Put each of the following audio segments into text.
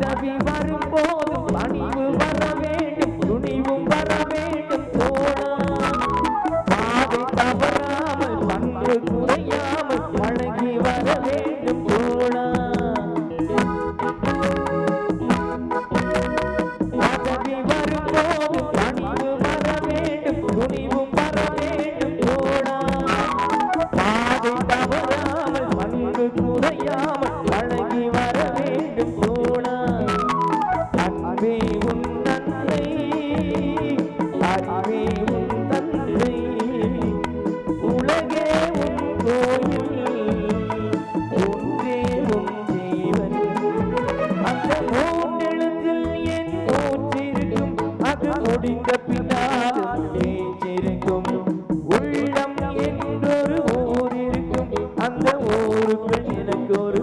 Devem varembou எங்க பின்னால் மேய்ச்சிருக்கும் உள்ளம் ஒரு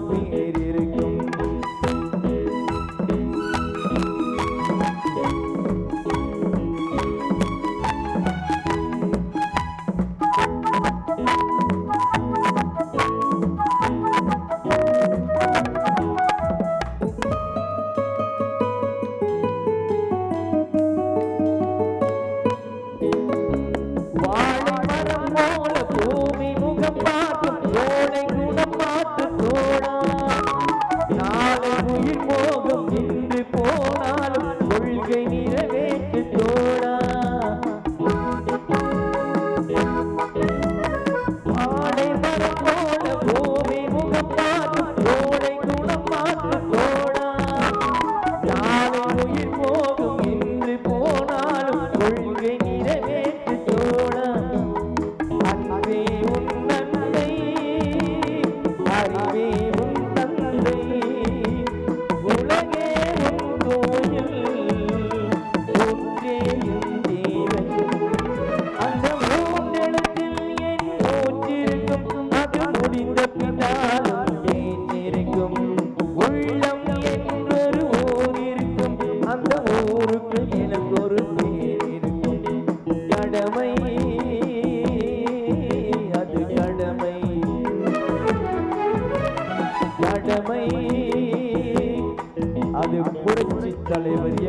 aleluia.